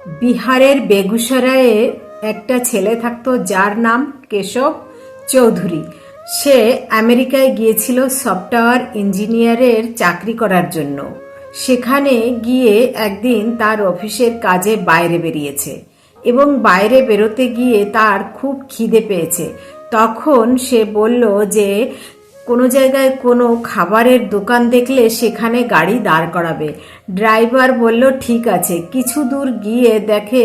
বিহারের বেগুসরায়ে একটা ছেলে থাকতো যার নাম কেশব চৌধুরী। সে আমেরিকায় গিয়েছিল সফটওয়্যার ইঞ্জিনিয়ারের চাকরি করার জন্য। সেখানে গিয়ে একদিন তার অফিসের কাজে বাইরে বেরিয়েছে এবং বাইরে বেরোতে গিয়ে তার খুব খিদে পেয়েছে। তখন সে বলল যে কোনো জায়গায় কোনো খাবারের দোকান দেখলে সেখানে গাড়ি দাঁড় করাবে। ড্রাইভার বলল, ঠিক আছে। কিছু দূর গিয়ে দেখে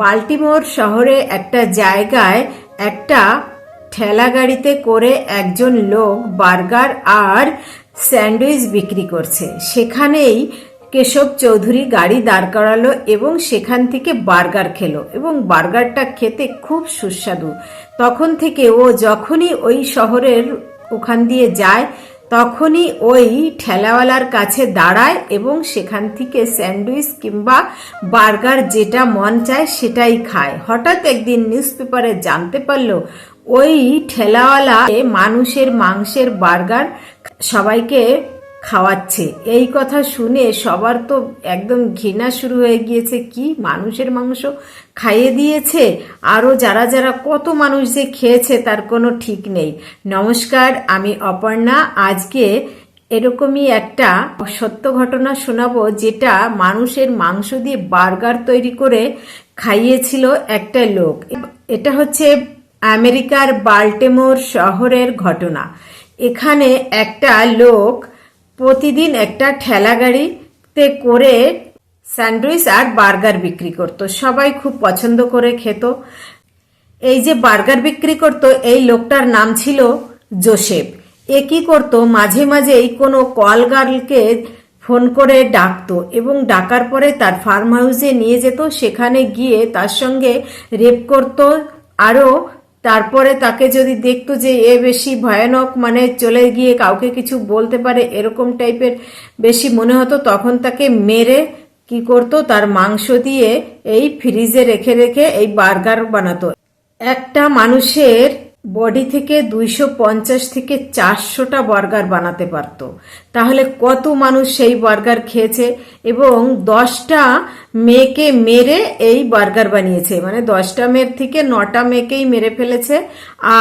বাল্টিমোর শহরে একটা জায়গায় একটা ঠেলা গাড়িতে করে একজন লোক বার্গার আর স্যান্ডউইচ বিক্রি করছে। সেখানেই কেশব চৌধুরী গাড়ি দাঁড় করালো এবং সেখান থেকে বার্গার খেলো এবং বার্গারটা খেতে খুব সুস্বাদু। তখন থেকে ও যখনই ওই শহরের ওখান দিয়ে যায়, তখনই ওই ঠেলাওয়ালার কাছে দাঁড়ায় এবং সেখান থেকে স্যান্ডউইচ কিংবা বার্গার যেটা মন চায় সেটাই খায়। হঠাৎ একদিন নিউজ পেপারে জানতে পারল, ওই ঠেলাওয়ালা মানুষের মাংসের বার্গার সবাইকে খাওয়াচ্ছে। এই কথা শুনে সবার তো একদম ঘৃণা শুরু হয়ে গিয়েছে, কি মানুষের মাংস খাইয়ে দিয়েছে? আরও যারা যারা কত মানুষ যে খেয়েছে তার কোনো ঠিক নেই। নমস্কার, আমি অপর্ণা। আজকে এরকমই একটা সত্য ঘটনা শোনাবো যেটা মানুষের মাংস দিয়ে বার্গার তৈরি করে খাইয়েছিল একটা লোক। এটা হচ্ছে আমেরিকার বাল্টেমোর শহরের ঘটনা। এখানে একটা লোক প্রতিদিন একটা ঠেলা গাড়িতে করে স্যান্ডউইচ আর বার্গার বিক্রি করত। সবাই খুব পছন্দ করে খেত। এই যে বার্গার বিক্রি করত, এই লোকটার নাম ছিল জোসেফ। এ কি করতো, মাঝে মাঝেই কোনো কল গার্লকে ফোন করে ডাকতো এবং ডাকার পরে তার ফার্ম হাউসে নিয়ে যেত। সেখানে গিয়ে তার সঙ্গে রেপ করত, আরও তারপরে তাকে যদি দেখতো যে এ বেশি ভয়ানক মানে চলে গিয়ে কাউকে কিছু বলতে পারে এরকম টাইপের বেশি মনে হতো, তখন তাকে মেরে কি করতো, তার মাংস দিয়ে এই ফ্রিজে রেখে রেখে এই বার্গার বানাতো। একটা মানুষের বডি থেকে দুইশো পঞ্চাশ থেকে চারশোটা বার্গার বানাতে পারত। তাহলে কত মানুষ সেই বার্গার খেয়েছে এবং দশটা মেয়েকে মেরে এই বার্গার বানিয়েছে। মানে দশটা মেয়ের থেকে নটা মেয়েকেই মেরে ফেলেছে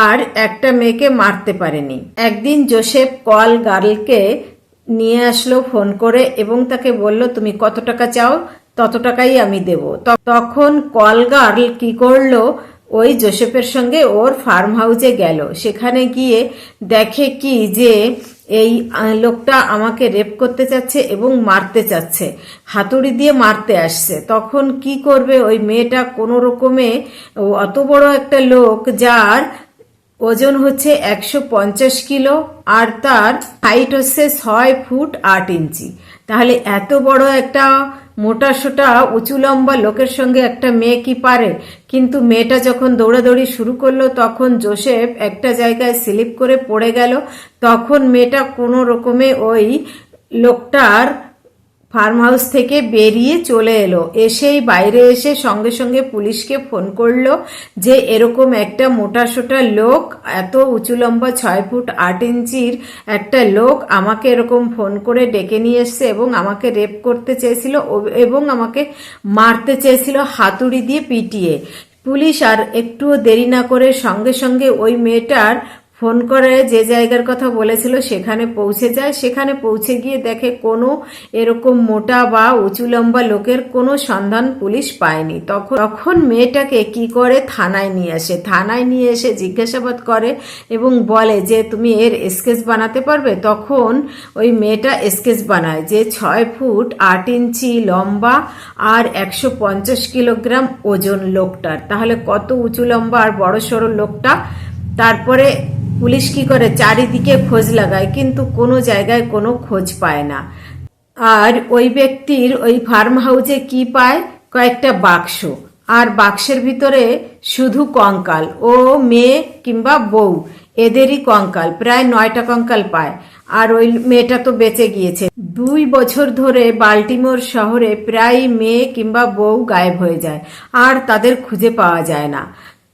আর একটা মেয়েকে মারতে পারেনি। একদিন জোসেফ কল গার্লকে নিয়ে আসলো ফোন করে এবং তাকে বলল, তুমি কত টাকা চাও? তত টাকাই আমি দেব। তখন কল গার্ল কি করল ওই জোসেফের সঙ্গে ওর ফার্ম হাউসে গেল। সেখানে গিয়ে দেখে কি যে এই লোকটা আমাকে রেপ করতে চাচ্ছে এবং মারতে চাচ্ছে। হাতুড়ি দিয়ে মারতে আসছে। তখন কি করবে ওই মেয়েটা? কোনো রকমে অত বড় একটা লোক যার ওজন হচ্ছে একশো পঞ্চাশ কিলো আর তার হাইট হচ্ছে ছয় ফুট আট ইঞ্চি। তাহলে এত বড় একটা মোটা সোটা উঁচু লম্বা লোকের সঙ্গে একটা মেয়ে কি পারে? কিন্তু মেয়েটা যখন দৌড়াদৌড়ি শুরু করল, তখন জোসেফ একটা জায়গায় স্লিপ করে পড়ে গেল। তখন মেয়েটা কোনো রকমে ওই লোকটার ফার্ম হাউস থেকে বেরিয়ে চলে এলো। এসেই বাইরে এসে সঙ্গে সঙ্গে পুলিশকে ফোন করল যে এরকম একটা মোটা সোটা লোক, এত উঁচু লম্বা ছয় ফুট আট ইঞ্চির একটা লোক আমাকে এরকম ফোন করে ডেকে নিয়ে এসছে এবং আমাকে রেপ করতে চেয়েছিল এবং আমাকে মারতে চেয়েছিল হাতুড়ি দিয়ে পিটিয়ে। পুলিশ আর একটুও দেরি না করে সঙ্গে সঙ্গে ওই মেয়েটার ফোন করে যে জায়গার কথা বলেছিল সেখানে পৌঁছে যায়। সেখানে পৌঁছে গিয়ে দেখে কোনো এরকম মোটা বা উঁচু লম্বা লোকের কোনো সন্ধান পুলিশ পায়নি। তখন তখন মেয়েটাকে কি করে থানায় নিয়ে আসে? থানায় নিয়ে এসে জিজ্ঞাসাবাদ করে এবং বলে যে, তুমি এর স্কেচ বানাতে পারবে? তখন ওই মেয়েটা স্কেচ বানায় যে ছয় ফুট আট ইঞ্চি লম্বা আর একশো পঞ্চাশ কিলোগ্রাম ওজন লোকটার। তাহলে কত উঁচু লম্বা আর বড় সড়ো লোকটা? তারপরে পুলিশ কি করে চারিদিকে খোঁজ লাগায়, কিন্তু কোনো জায়গায় কোনো খোঁজ পায় না। আর ওই ব্যক্তির ওই ফার্ম হাউসে কি পায়? কয়েকটা বাক্স। আর বাক্সের ভিতরে শুধু কঙ্কাল। ও মেয়ে কিংবা বউ, এদেরই কঙ্কাল, প্রায় নয়টা কঙ্কাল পায়। আর ওই মেয়েটা তো বেঁচে গিয়েছে। দুই বছর ধরে বাল্টিমোর শহরে প্রায় মেয়ে কিংবা বউ গায়েব হয়ে যায়, আর তাদের খুঁজে পাওয়া যায় না।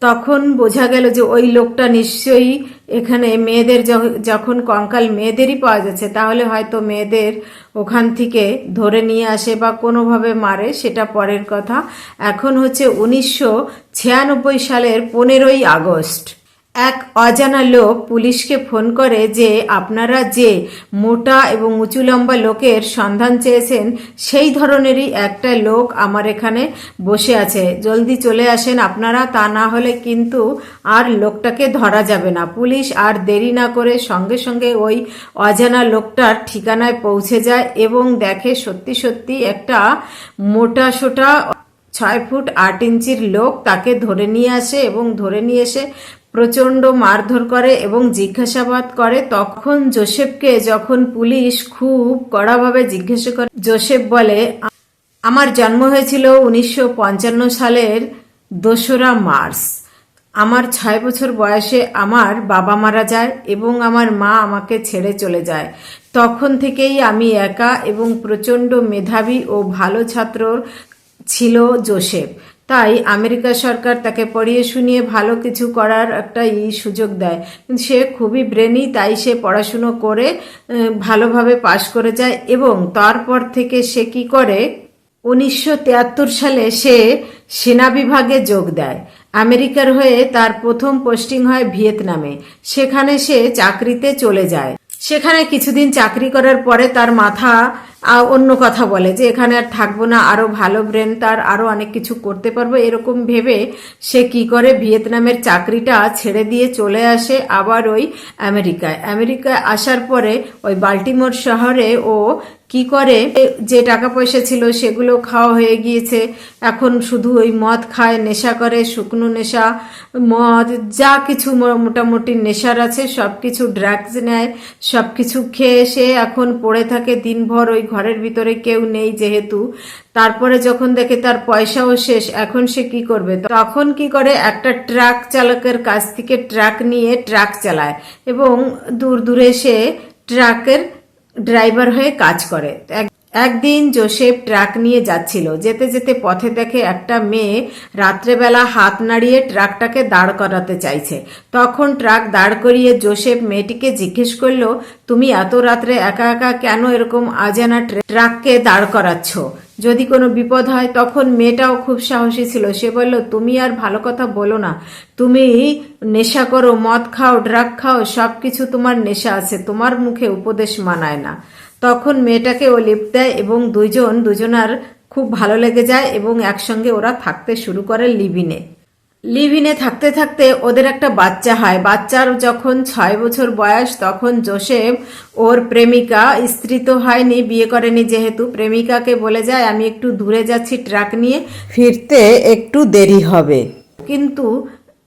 তখন বোঝা গেল যে ওই লোকটা নিশ্চয়ই এখানে মেয়েদের যখন কঙ্কাল মেয়েদেরই পাওয়া যাচ্ছে, তাহলে হয়তো মেয়েদের ওখান থেকে ধরে নিয়ে আসে বা কোনোভাবে মারে, সেটা পরের কথা। এখন হচ্ছে উনিশশো ছিয়ানব্বই সালের পনেরোই আগস্ট। এক অজানা লোক পুলিশকে ফোন করে যে আপনারা যে মোটা এবং উঁচু লম্বা লোকের সন্ধান চেয়েছেন, সেই ধরনেরই একটা লোক আমার এখানে বসে আছে। জলদি চলে আসেন আপনারা, তা না হলে কিন্তু আর লোকটাকে ধরা যাবে না। পুলিশ আর দেরি না করে সঙ্গে সঙ্গে ওই অজানা লোকটার ঠিকানায় পৌঁছে যায় এবং দেখে সত্যি সত্যি একটা মোটা সোটা ছয় ফুট আট ইঞ্চির লোক তাকে ধরে নিয়ে আসে এবং ধরে নিয়ে এসে প্রচণ্ড মারধর করে এবং জিজ্ঞাসাবাদ করে, তখন জোসেফকে যখন পুলিশ খুব কড়াভাবে জিজ্ঞাসা করে, জোসেফ বলে, আমার জন্ম হয়েছিল উনিশশো পঞ্চান্ন সালের দোসরা মার্চ। আমার ছয় বছর বয়সে আমার বাবা মারা যায় এবং আমার মা আমাকে ছেড়ে চলে যায়। তখন থেকেই আমি একা এবং প্রচণ্ড মেধাবী ও ভালো ছাত্র ছিল জোসেফ। তাই আমেরিকা সরকার তাকে পড়িয়ে শুনিয়ে ভালো কিছু করার একটা ই সুযোগ দেয়। কিন্তু সে খুবই ব্রেনি, তাই সে পড়াশুনো করে ভালোভাবে পাশ করে যায় এবং তারপর থেকে সে কি করে? উনিশশো তিয়াত্তর সালে সে সেনা বিভাগে যোগ দেয়। আমেরিকার হয়ে তার প্রথম পোস্টিং হয় ভিয়েতনামে। সেখানে সে চাকরিতে চলে যায়। সেখানে কিছুদিন চাকরি করার পরে তার মাথা অন্য কথা বলে যে এখানে আর থাকব না আরও ভালো ব্রেন তার আরও অনেক কিছু করতে পারব। এরকম ভেবে সে কি করে ভিয়েতনামের চাকরিটা ছেড়ে দিয়ে চলে আসে আবার ওই আমেরিকায়। আমেরিকায় আসার পরে ওই বাল্টিমোর শহরে ও কি করে? যে টাকা পয়সা ছিল সেগুলো খাওয়া হয়ে গিয়েছে। এখন শুধু ওই মদ খায়, নেশা করে, শুকনো নেশা, মদ, যা কিছু মোটামুটি নেশার আছে সব কিছু ড্রাগস নেয় সব কিছু খেয়ে সে এখন পড়ে থাকে দিনভর ওই ঘরের ভিতরে কেউ নেই যেহেতু। তারপরে যখন দেখে তার পয়সাও শেষ, এখন সে কি করবে? তখন কি করে? একটা ট্রাক চালকের কাছ থেকে ট্রাক নিয়ে ট্রাক চালায় এবং দূর দূরে সে ট্রাকের ড্রাইভার হয়ে কাজ করে। এক- একদিন জোসেফ ট্রাক নিয়ে যাচ্ছিল। যেতে যেতে পথে দেখে একটা মেয়ে রাত্রেবেলা হাত নাড়িয়ে ট্রাকটাকে দাঁড় করাতে চাইছে। তখন ট্রাক দাঁড় করিয়ে জোসেফ মেয়েটিকে জিজ্ঞেস করল, তুমি এত রাত্রে একা একা কেন এরকম আজানা ট্রাককে দাঁড় করাচ্ছ? যদি কোনো বিপদ হয়, তখন মেয়েটাও খুব সাহসী ছিল। সে বলল, তুমি আর ভালো কথা বলো না। তুমি নেশা করো, মদ খাও, ড্রাগ খাও সব কিছু তোমার নেশা আছে, তোমার মুখে উপদেশ মানায় না। তখন মেয়েটাকে ও লিপ দেয় এবং দুজন দুজনার খুব ভালো লেগে যায় এবং একসঙ্গে ওরা থাকতে শুরু করে লিভিনে লিভিনে থাকতে থাকতে ওদের একটা বাচ্চা হয়। বাচ্চার যখন ছয় বছর বয়স, তখন জোসেফ ওর প্রেমিকা, স্ত্রী তো হয়নি, বিয়ে করেনি যেহেতু। প্রেমিকাকে বলে যায়, আমি একটু দূরে যাচ্ছি ট্রাক নিয়ে, ফিরতে একটু দেরি হবে। কিন্তু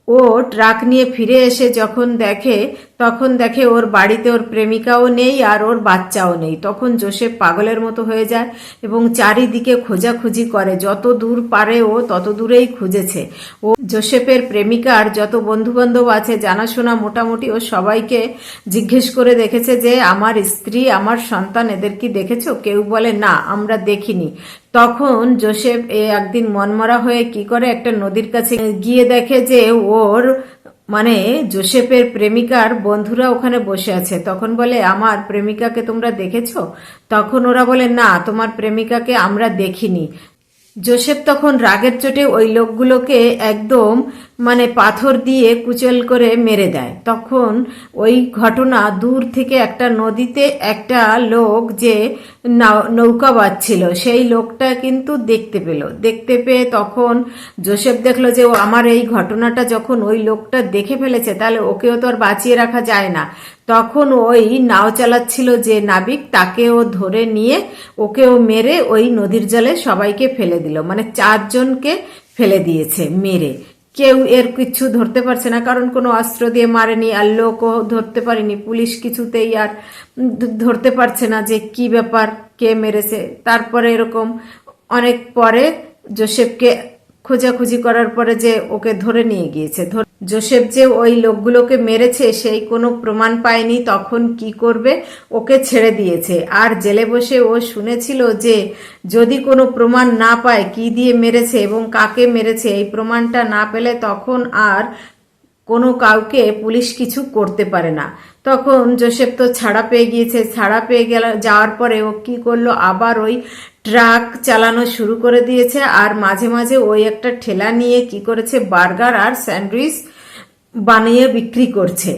ও ট্রাক নিয়ে ফিরে এসে যখন দেখে তখন দেখে ওর বাড়িতে ওর প্রেমিকাও নেই আর ওর বাচ্চাও নেই। তখন জোসেফ পাগলের মতো হয়ে যায় এবং চারিদিকে খোঁজাখুঁজি করে। যত দূর পারে ও তত দূরেই খুঁজেছে। ও জোসেফের প্রেমিকার যত বন্ধু বান্ধব আছে, জানাশোনা মোটামুটি ও সবাইকে জিজ্ঞেস করে দেখেছে যে, আমার স্ত্রী, আমার সন্তান এদের কি দেখেছ? কেউ বলে, না, আমরা দেখিনি। তখন জোসেফ একদিন মনমরা হয়ে কি করে একটা নদীর কাছে গিয়ে দেখে যে ওর মানে জোসেফের প্রেমিকার বন্ধুরা ওখানে বসে আছে। তখন বলে, আমার প্রেমিকাকে তোমরা দেখেছ? তখন ওরা বলে, না, তোমার প্রেমিকাকে আমরা দেখিনি। জোসেফ তখন রাগের চোটে ওই লোকগুলোকে একদম মানে পাথর দিয়ে কুচল করে মেরে দেয়। তখন ওই ঘটনা দূর থেকে একটা নদীতে একটা লোক যে নৌকা বাজছিল সেই লোকটা কিন্তু দেখতে পেল। দেখতে পেয়ে তখন জোসেফ দেখল যে, ও, আমার এই ঘটনাটা যখন ওই লোকটা দেখে ফেলেছে, তাহলে ওকেও তো আর বাঁচিয়ে রাখা যায় না। তখন ওই নাও চালাচ্ছিল যে নাবিক, তাকেও ধরে নিয়ে ওকেও মেরে ওই নদীর জলে সবাইকে ফেলে দিল। মানে চারজনকে ফেলে দিয়েছে, মেরে। কেউ এর কিছু ধরতে পারছে না, কারণ কোনো অস্ত্র দিয়ে মারেনি আর লোকও ধরতে পারেনি। পুলিশ কিছুতেই আর ধরতে পারছে না যে কি ব্যাপার, কে মেরেছে। তারপরে এরকম অনেক পরে জোসেফকে খোঁজাখুঁজি করার পরে যে ওকে ধরে নিয়ে গিয়েছে। জোসেফ যে ওই লোকগুলোকে মেরেছে, সেই কোনো প্রমাণ পায়নি, তখন কি করবে? ওকে ছেড়ে দিয়েছে। আর জেলে বসে ও শুনেছিল যে যদি কোনো প্রমাণ না পায়, কি দিয়ে মেরেছে এবং কাকে মেরেছে, এই প্রমাণটা না পেলে তখন আর কোনো কাউকে পুলিশ কিছু করতে পারে না। তখন জোসেফ তো ছাড়া পেয়ে গিয়েছে। ছাড়া পেয়ে গেল, যাওয়ার পরে ও কি করল? আবার ওই ট্রাক চালানো শুরু করে দিয়েছে আর মাঝে মাঝে ওই একটা ঠেলা নিয়ে কি করেছে, বার্গার আর স্যান্ডউইচ বানিয়ে বিক্রি করছে।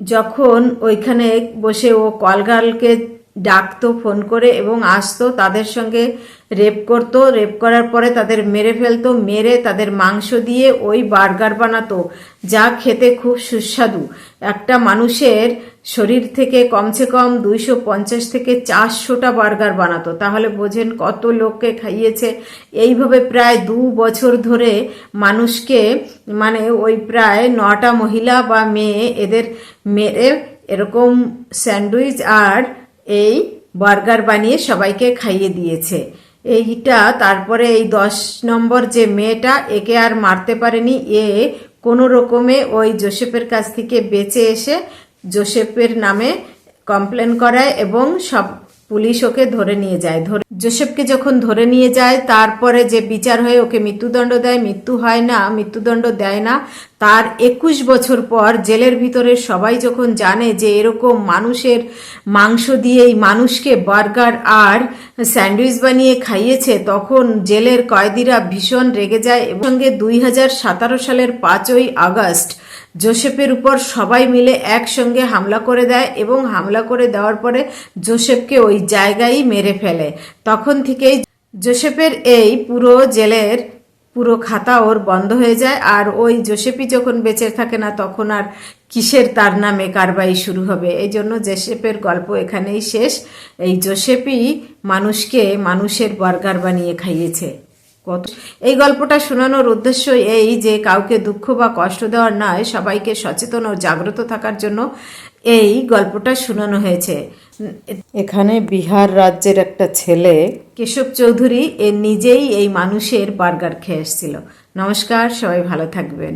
যখন ওইখানে বসে ও কলগার্লকে ডাকতো, ফোন করে এবং আসতো, তাদের সঙ্গে রেপ করতো। রেপ করার পরে তাদের মেরে ফেলতো, মেরে তাদের মাংস দিয়ে ওই বার্গার বানাতো, যা খেতে খুব সুস্বাদু। একটা মানুষের শরীর থেকে কমসে কম দুইশো পঞ্চাশ থেকে চারশোটা বার্গার বানাতো। তাহলে বোঝেন কত লোককে খাইয়েছে। এইভাবে প্রায় দু বছর ধরে মানুষকে মানে ওই প্রায় নটা মহিলা বা মেয়ে এদের মেরে এরকম স্যান্ডউইচ আর এই বার্গার বানিয়ে সবাইকে খাইয়ে দিয়েছে। এইটা তারপরে এই দশ নম্বর যে মেয়েটা, একে আর মারতে পারেনি। এ কোনো রকমে ওই জোসেফের কাছ থেকে বেঁচে এসে জোসেফের নামে কমপ্লেন করায় এবং সব পুলিশ ওকে ধরে নিয়ে যায়। ধরে জোসেফকে যখন ধরে নিয়ে যায়, তারপরে যে বিচার হয়ে, ওকে মৃত্যুদণ্ড দেয়, মৃত্যু হয় না, মৃত্যুদণ্ড দেয় না, তার একুশ বছর পর জেলের ভিতরে সবাই যখন জানে যে এরকম মানুষের মাংস দিয়েই মানুষকে বার্গার আর স্যান্ডউইচ বানিয়ে খাইয়েছে, তখন জেলের কয়েদিরা ভীষণ রেগে যায় এবং সঙ্গে দুই হাজার সতেরো সালের পাঁচই আগস্ট জোসেফের উপর সবাই মিলে একসঙ্গে হামলা করে দেয় এবং হামলা করে দেওয়ার পরে জোসেফকে ওই জায়গায় মেরে ফেলে। তখন থেকেই জোসেফের এই পুরো জেলের পুরো খাতা ওর বন্ধ হয়ে যায় আর ওই জোসেফই যখন বেঁচে থাকে না তখন আর কিসের তার নামে কারবাই শুরু হবে? এই জন্য জোসেফের গল্প এখানেই শেষ। এই জোসেফই মানুষকে মানুষের বার্গার বানিয়ে খাইয়েছে। কত? এই গল্পটা শোনানোর উদ্দেশ্য এই যে কাউকে দুঃখ বা কষ্ট দেওয়ার নয় সবাইকে সচেতন ও জাগ্রত থাকার জন্য এই গল্পটা শোনানো হয়েছে। এখানে বিহার রাজ্যের একটা ছেলে কেশব চৌধুরী এ নিজেই এই মানুষের বার্গার খেয়ে এসেছিল। নমস্কার সবাই ভালো থাকবেন।